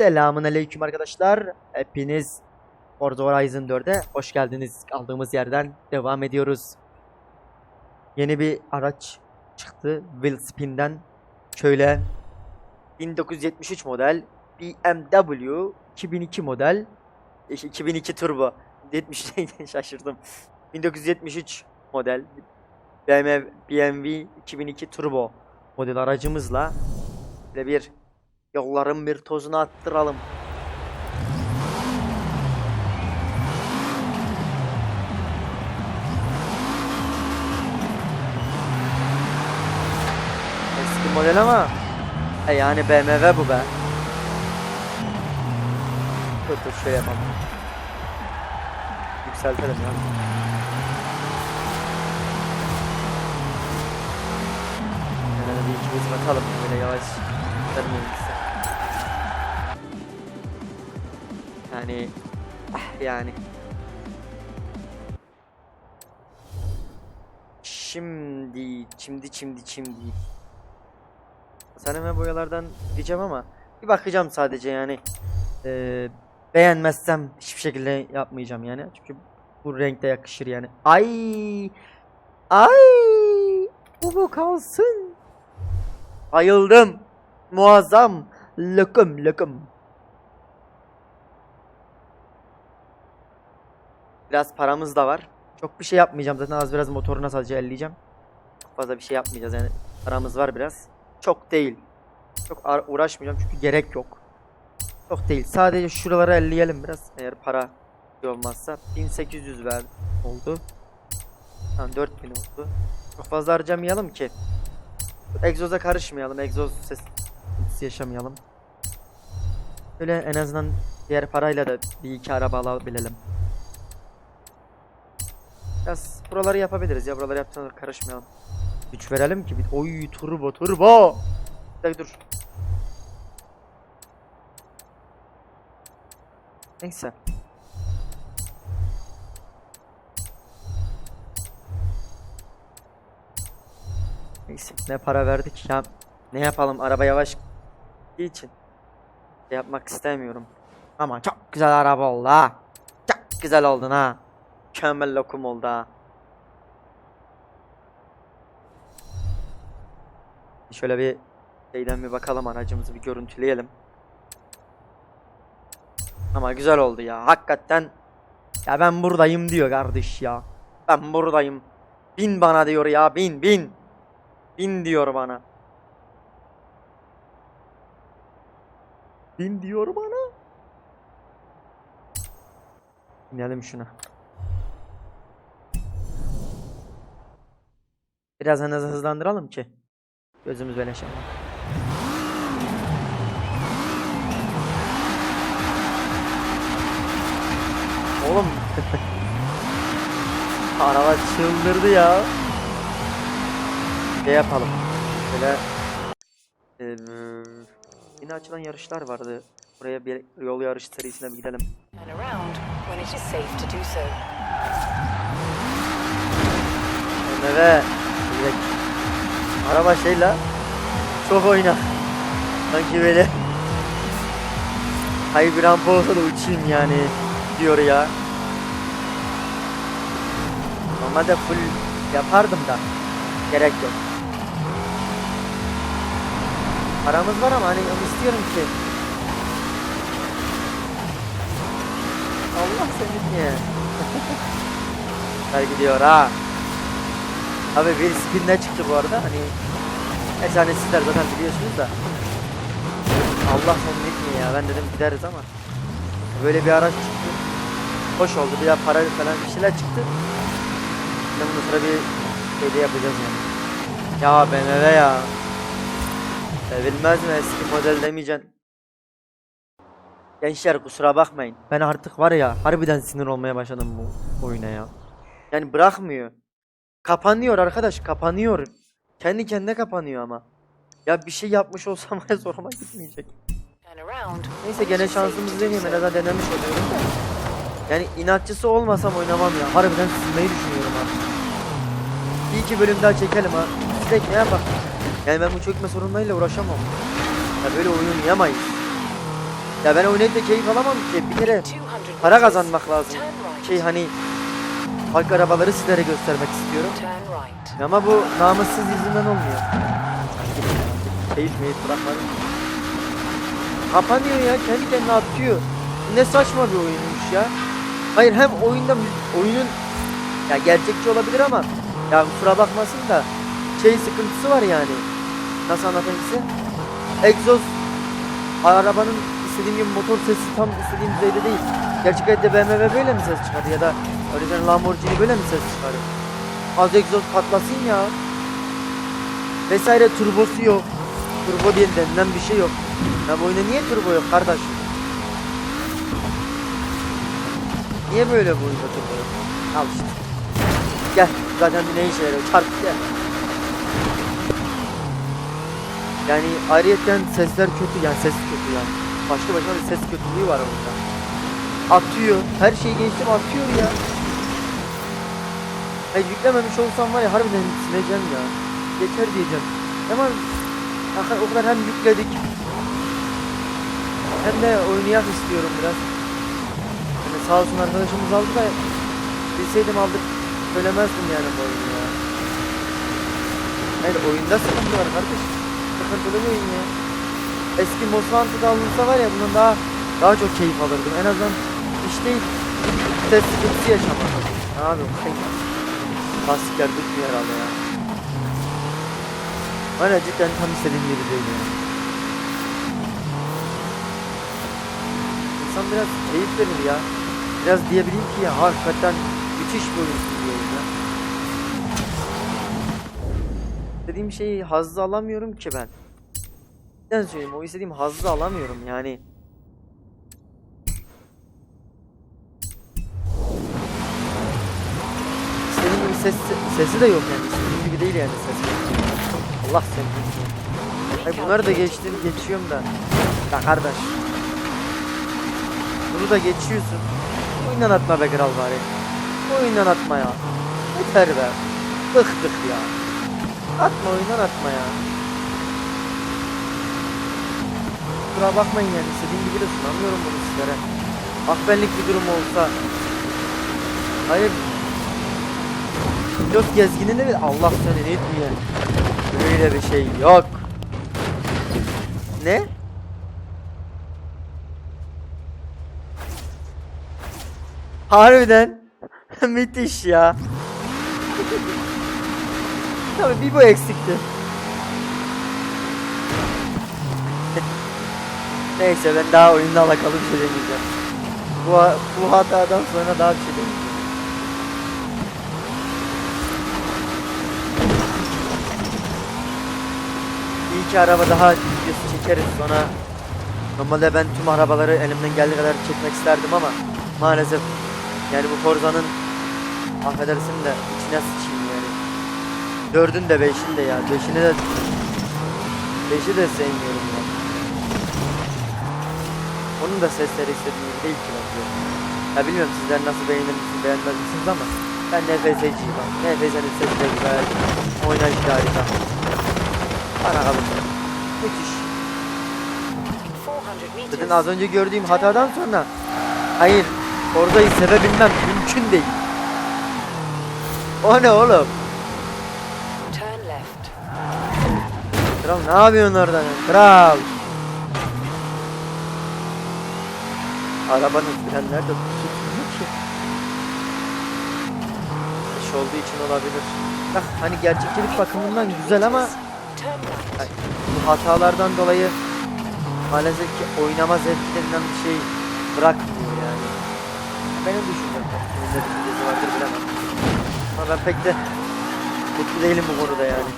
Selamun aleyküm arkadaşlar. Hepiniz Forza Horizon 4'e hoş geldiniz. Kaldığımız yerden devam ediyoruz. Yeni bir araç çıktı. Willspin'den. Şöyle 1973 model BMW 2002 model e, 2002 turbo 70 neydi şaşırdım. 1973 model BMW, BMW 2002 turbo model aracımızla bir Yolların bir tozunu attıralım. Eski model ama e yani BMW bu be. Dur dur şöyle yapalım. Yükseltelim ya. Yani bir ikimiz bakalım böyle yavaş. Vermeyin Yani ah, yani. Şimdi şimdi şimdi şimdi. Sana ve boyalardan diyeceğim ama bir bakacağım sadece yani. Ee, beğenmezsem hiçbir şekilde yapmayacağım yani. Çünkü bu renkte yakışır yani. Ay! Ay! Bu bu kalsın. Bayıldım. Muazzam. Lokum lokum Biraz paramız da var. Çok bir şey yapmayacağım zaten az biraz motoruna sadece elleyeceğim. Çok fazla bir şey yapmayacağız yani. Paramız var biraz. Çok değil. Çok uğraşmayacağım çünkü gerek yok. Çok değil. Sadece şuraları elleyelim biraz. Eğer para şey olmazsa. 1800 ver oldu. Tamam 4000 oldu. Çok fazla harcamayalım ki. Egzoza karışmayalım. Egzoz ses yaşamayalım. Böyle en azından diğer parayla da bir iki araba alabilelim. Biraz buraları yapabiliriz ya buraları yapacağız karışmayalım. Güç verelim ki bir oy turbo turbo. Bir dakika dur. Neyse. Neyse ne para verdik ya ne yapalım araba yavaş gittiği için şey yapmak istemiyorum. Ama çok güzel araba oldu ha. Çok güzel oldun ha. Mükemmel lokum oldu ha. Şöyle bir şeyden bir bakalım aracımızı bir görüntüleyelim. Ama güzel oldu ya. Hakikaten ya ben buradayım diyor kardeş ya. Ben buradayım. Bin bana diyor ya bin bin. Bin diyor bana. Bin diyor bana. Binelim şuna. Biraz azından hızlandıralım ki. Gözümüz böyle şey. Oğlum. Araba çıldırdı ya. Ne yapalım? Böyle eee, yine açılan yarışlar vardı. Buraya bir yol yarış serisine bir gidelim. and araba şeyle çok oyna. Sanki böyle Hayır bir rampa olsa da uçayım yani diyor ya. Normalde full yapardım da gerek yok. Paramız var ama hani istiyorum ki. Allah seni niye? Güzel gidiyor ha. Abi bir spin ne çıktı bu arada? Hani Efsane sizler zaten biliyorsunuz da. Allah sonunu gitmiyor ya. Ben dedim gideriz ama. Böyle bir araç çıktı. Hoş oldu. Bir daha para falan bir şeyler çıktı. Şimdi bundan sonra bir şey de yapacağız yani. Ya BMW ya. Sevilmez mi? Eski model demeyeceksin Gençler kusura bakmayın. Ben artık var ya harbiden sinir olmaya başladım bu oyuna ya. Yani bırakmıyor Kapanıyor arkadaş kapanıyor. Kendi kendine kapanıyor ama. Ya bir şey yapmış olsam ya zoruma gitmeyecek. Neyse gene do deneyeyim en azından denemiş oluyorum da. Yani inatçısı olmasam oynamam ya. Harbiden silmeyi düşünüyorum ha. Bir iki bölüm daha çekelim ha. Sürekli ya bak. Yani ben bu çökme sorunlarıyla uğraşamam. Ya böyle oyun yamayız. Ya ben oynayıp da keyif alamam ki. Bir kere 200 para kazanmak lazım. Şey hani halk arabaları sizlere göstermek istiyorum. Ama bu namussuz yüzünden olmuyor. Keyif meyif bırakmadım. Kapanıyor ya kendi kendine atıyor. Ne saçma bir oyunmuş ya. Hayır hem oyunda oyunun ya gerçekçi olabilir ama ya kusura bakmasın da şey sıkıntısı var yani. Nasıl anlatayım size? Egzoz arabanın istediğim gibi motor sesi tam istediğim düzeyde değil. Gerçek hayatta BMW böyle mi ses çıkarır ya da orijinal Lamborghini böyle mi ses çıkarır? Az egzoz patlasın ya. Vesaire turbosu yok. Turbo diye denilen bir şey yok. Ya bu oyunda niye turbo yok kardeş? Niye böyle bu oyunda turbo yok? Al işte. Gel zaten bir ne işe yarıyor çarp gel. Yani ayrıyeten sesler kötü yani ses kötü yani. Başka başına bir ses kötülüğü var orada. Atıyor. Her şeyi geçtim atıyor ya. Hayır yüklememiş olsam var ya harbiden sileceğim ya. Yeter diyeceğim. Ama ya o kadar hem yükledik hem de oynayak istiyorum biraz. Yani sağ olsun arkadaşımız aldı da bilseydim aldık söylemezdim yani bu oyunu ya. Hayır oyunda sıkıntı var kardeş. Sıkıntılı bir oyun ya. Eski Mosfant'ı alınsa var ya bunun daha daha çok keyif alırdım. En azından iş değil ses sıkıntısı yaşamadım. Ne yapayım? Lastikler bitmiyor herhalde ya. Ya cidden tam istediğim gibi değil ya. İnsan biraz keyif verir ya. Biraz diyebileyim ki ya hakikaten müthiş bir oyunsun diye ya. İstediğim şeyi hazzı alamıyorum ki ben. Neden söyleyeyim o istediğim hazzı alamıyorum yani. Ses, sesi de yok yani. İstediğim gibi değil yani ses. Allah seni. Ay bunları da geçtim, geçiyorum da. Ya kardeş. Bunu da geçiyorsun. Oyundan atma be kral bari. Oyundan atma ya. Yeter be. Bıktık ya. Atma oyundan atma ya. Kusura bakmayın yani istediğim gibi de sunamıyorum bunu sizlere. Akbenlik bir durum olsa. Hayır. Pilot gezgininde bir Allah seni ne etmiyor. Böyle bir şey yok. Ne? Harbiden müthiş ya. Tabii bir bu eksikti. Neyse ben daha oyunla alakalı bir şey demeyeceğim. Bu, bu hatadan sonra daha bir şey demeyeceğim. İki araba daha videosu çekeriz sonra Normalde ben tüm arabaları elimden geldiği kadar çekmek isterdim ama maalesef yani bu Forza'nın affedersin de içine sıçayım yani. Dördün de beşin de ya. Beşini de beşi de sevmiyorum ya. Onun da sesleri istediğim değil ki bence. Ya bilmiyorum sizler nasıl beğenir misiniz beğenmez misiniz ama ben NFS'ciyim. NFS'nin sesi de güzel. Oynayışı da harika. Bana kalırsa. Müthiş. 400 meters. Zaten az önce gördüğüm hatadan sonra hayır Forza'yı sevebilmem mümkün değil. O ne oğlum? Turn left. Kral ne yapıyorsun orada? Kral. Arabanın frenler de tutmuyor ki. İş olduğu için olabilir. Bak hani gerçekçilik bakımından güzel ama. Ay, bu hatalardan dolayı maalesef ki oynama zevki denilen bir şey bırakmıyor yani. Benim düşüncem. Kimin ne düşüncesi vardır bilemem. Ama ben pek de mutlu değilim bu konuda yani.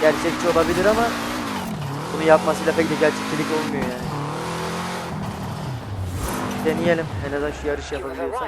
Gerçekçi olabilir ama bunu yapmasıyla pek de gerçekçilik olmuyor yani. Deneyelim. En azından şu have yapabiliyorsak.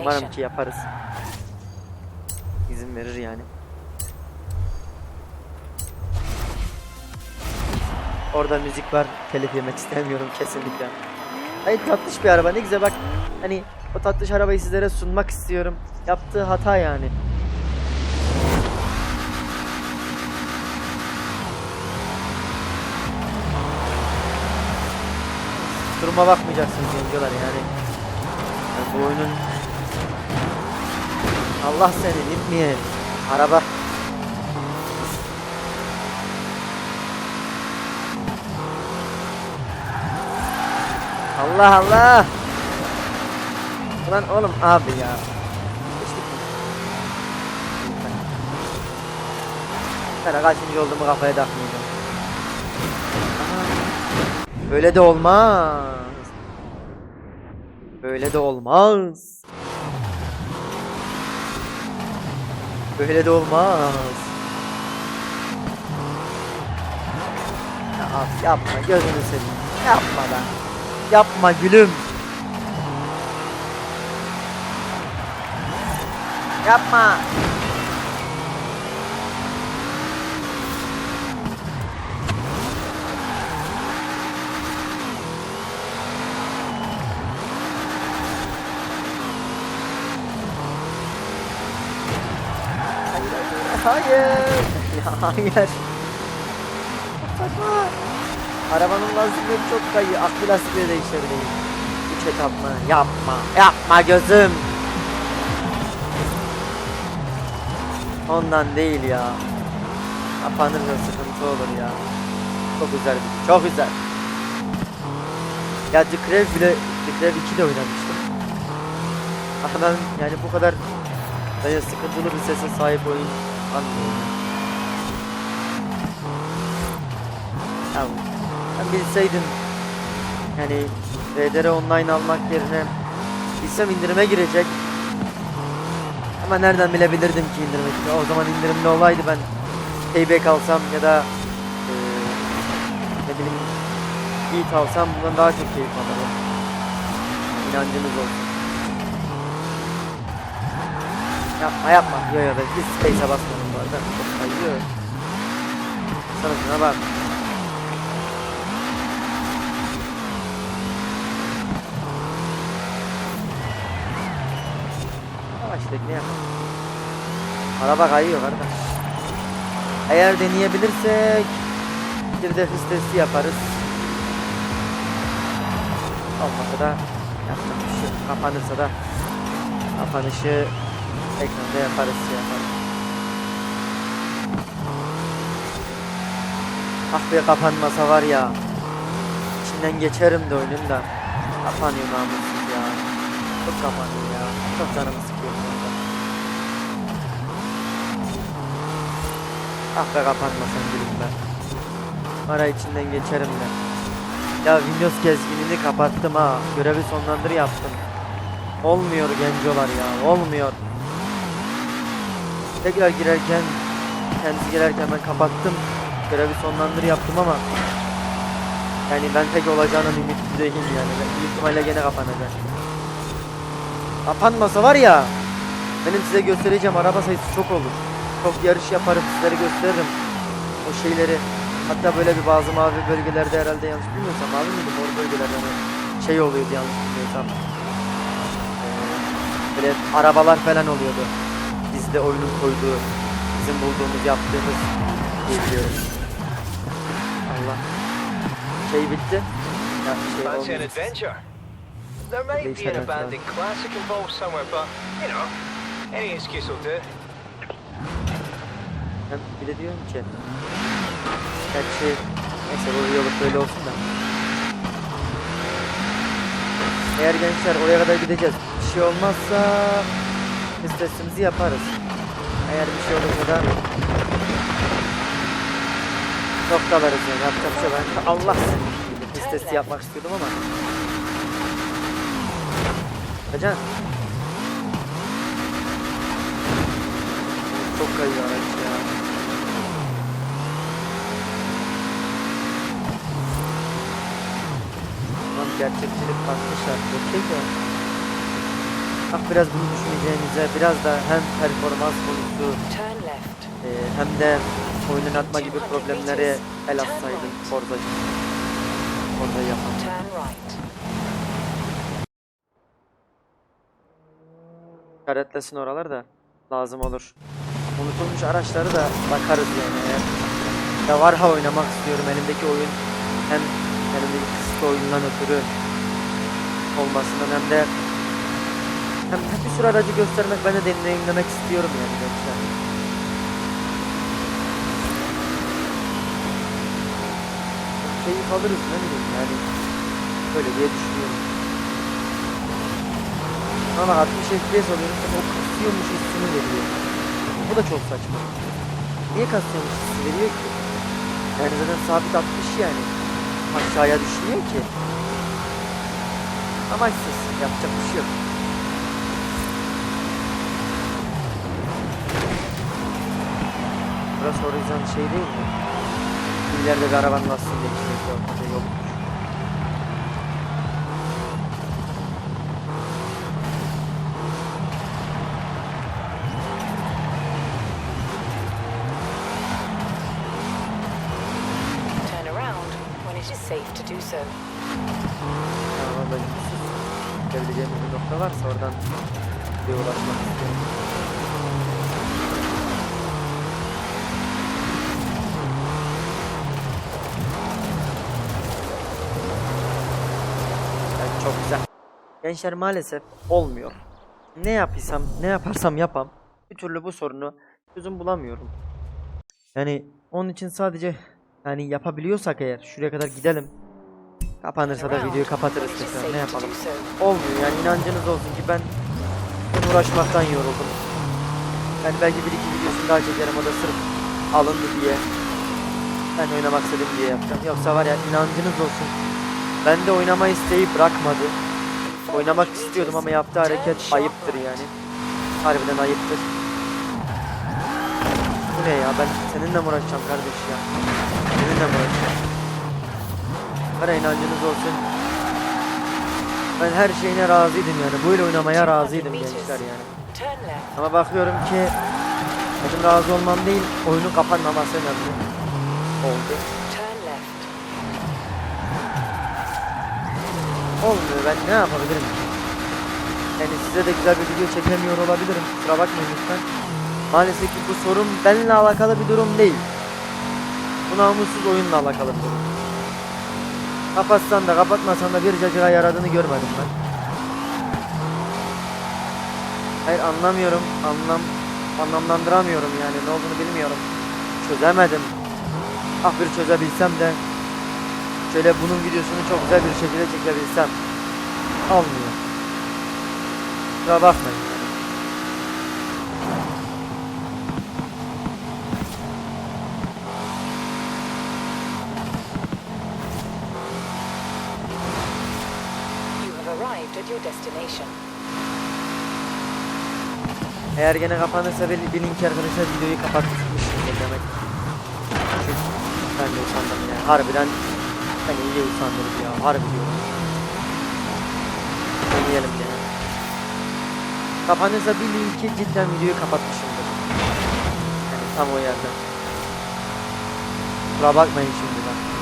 Umarım ki yaparız izin verir yani. Orada müzik var. Telif yemek istemiyorum kesinlikle. Hayır tatlış bir araba. Ne güzel bak. Hani o tatlış arabayı sizlere sunmak istiyorum. Yaptığı hata yani. Duruma bakmayacaksınız diyorlar yani. yani bu oyunun Allah seni gitmeye araba Allah Allah Ulan oğlum abi ya? Ben kaçıncı olduğumu kafaya takmayacağım. Böyle de olmaz Böyle de olmaz Böyle de olmaz. Ya abi yapma gözünü seveyim. Yapma lan. Yapma gülüm. Yapma Hayır. Hayır. Saçma Arabanın lastikleri çok kayıyor Aklı lastikleri değişebileyim Üç etap mı? Yapma. Yapma gözüm. Ondan değil ya. Kapanırsa sıkıntı olur ya. Çok güzel bir Çok güzel. Ya The Crave bile The Crave 2 de oynamıştım. Ama ben yani bu kadar Böyle sıkıntılı bir sese sahip oyun anlıyorum. Ya ben bilseydim yani RDR online almak yerine bilsem indirime girecek ama nereden bilebilirdim ki indirime girecek? O zaman indirimli olaydı ben payback alsam ya da eee ne bileyim beat alsam bundan daha çok keyif alırım. İnancınız olsun. Yapma yapma. Yo yo hiç space'e basmadım Çok kayıyor. Sana şuna bak. Yavaş bekle yapma. Araba kayıyor kardeş. Eğer deneyebilirsek bir de hız testi yaparız. Olmasa da yapacak bir şey. Kapanırsa da kapanışı ekranda yaparız şey yaparız. Ah be kapanmasa var ya. İçinden geçerim de oyunun da. Kapanıyor namussuz ya. Çok kapanıyor ya. Çok canımı sıkıyor bu arada. Ah be kapanmasan gülüm be. Ara içinden geçerim de. Ya Windows gezginini kapattım ha. Görevi sonlandır yaptım. Olmuyor gencolar ya. Olmuyor. Tekrar girerken kendisi girerken ben kapattım. Görevi sonlandır yaptım ama yani ben tek olacağına ümitli değilim yani. Ben büyük ihtimalle gene kapanacak. Kapanmasa var ya benim size göstereceğim araba sayısı çok olur. Çok yarış yaparım sizlere gösteririm. O şeyleri hatta böyle bir bazı mavi bölgelerde herhalde yanlış bilmiyorsam mavi miydi mor bölgelerde hani şey oluyordu yanlış bilmiyorsam. Ee, böyle arabalar falan oluyordu. Bizde oyunun koyduğu, bizim bulduğumuz, yaptığımız diye biliyorum. Allah. Şey bitti. Ya şey Fancy an adventure? There might be an abandoned classic involved somewhere, but, you know, any excuse will do. Ben bir de diyorum ki Gerçi neyse bu yolu böyle olsun da Eğer gençler oraya kadar gideceğiz Bir şey olmazsa Biz testimizi yaparız Eğer bir şey olursa da Çok kalarız yani yapacak şey ben Allah seni Biz testi yapmak istiyordum ama Hocam Çok kayıyor araç ya Tamam gerçekçilik farklı şart. Okey de. Bak biraz bunu düşüneceğinize biraz da hem performans left. e, hem de oyunun atma gibi problemleri el atsaydın Forza Forza yapan. İşaretlesin oralar da lazım olur. Unutulmuş araçları da bakarız yani eğer. Ya Varha oynamak istiyorum elimdeki oyun hem elimdeki kısıtlı oyundan ötürü olmasından hem de hem bir sürü aracı göstermek ben de deneyimlemek istiyorum yani gençler. Keyif alırız ne bileyim yani böyle diye düşünüyorum. Ama bak 60 FPS alıyorum o kasıyormuş hissini veriyor. Bu da çok saçma. Niye kasıyormuş hissi veriyor ki? Yani zaten sabit 60 yani. Aşağıya düşmüyor ki. Amaçsız. Yapacak bir şey yok. Burası horizon şey değil mi? İleride bir arabanın lastiğini değiştirmek yok. Şey yok. Turn around when it is safe to do so. Ama böyle gidebileceğimiz bir nokta varsa oradan bir ulaşmak istiyorum. Gençler maalesef olmuyor. Ne yapıysam, ne yaparsam yapam bir türlü bu sorunu çözüm bulamıyorum. Yani onun için sadece yani yapabiliyorsak eğer şuraya kadar gidelim. Kapanırsa da videoyu kapatırız tekrar ne yapalım. Olmuyor yani inancınız olsun ki ben uğraşmaktan yoruldum. Yani belki bir iki videosunu daha çekerim o da sırf alındı diye. Ben oynamak istedim diye yapacağım. Yoksa var ya inancınız olsun. Ben de oynama isteği bırakmadı. Oynamak istiyordum ama yaptığı hareket ayıptır yani. Harbiden ayıptır. Bu ne ya ben seninle mi uğraşacağım kardeş ya? Seninle mi uğraşacağım? Bana inancınız olsun. Ben her şeyine razıydım yani. Böyle oynamaya razıydım gençler yani. Ama bakıyorum ki benim razı olmam değil, oyunun kapanmaması önemli oldu. Olmuyor ben ne yapabilirim? Yani size de güzel bir video çekemiyor olabilirim. Kusura bakmayın lütfen. Maalesef ki bu sorun benimle alakalı bir durum değil. Bu namussuz oyunla alakalı bir durum. Kapatsan da kapatmasan da bir cacığa yaradığını görmedim ben. Hayır anlamıyorum. Anlam anlamlandıramıyorum yani ne olduğunu bilmiyorum. Çözemedim. Ah bir çözebilsem de şöyle bunun videosunu çok güzel bir şekilde çekebilsem. Olmuyor. Kusura bakmayın. yani. Eğer gene kapanırsa bil- bilin ki arkadaşlar videoyu kapatmışımdır demek. Çünkü ben de usandım ya. Harbiden ben iyi usandırdı ya. Harbi diyorum. Deneyelim gene. Kapanırsa bilin ki cidden videoyu kapatmışımdır. Yani tam o yerde. Kusura bakmayın şimdiden.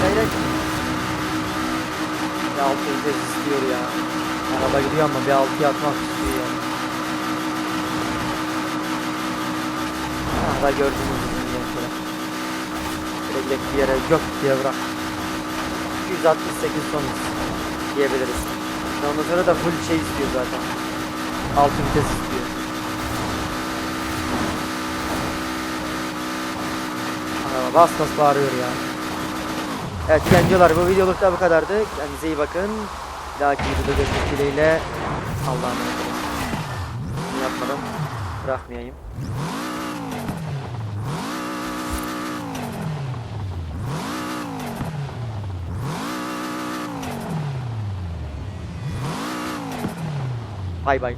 Hayret. Ya altı vites istiyor ya. Gidiyor ama bir altıya atmak istiyor yani. Araba gördüğünüz gibi gençler. Direkt bir yere gök diye bırak. 268 sonuç diyebiliriz. Ondan sonra da full şey istiyor zaten. Altı vites istiyor. Araba bas bas bağırıyor ya. Evet gencolar bu videoluk da bu kadardı. Kendinize iyi bakın. Bir dahaki videoda görüşmek dileğiyle. Olun. Bunu yapmadan bırakmayayım. Bay bay.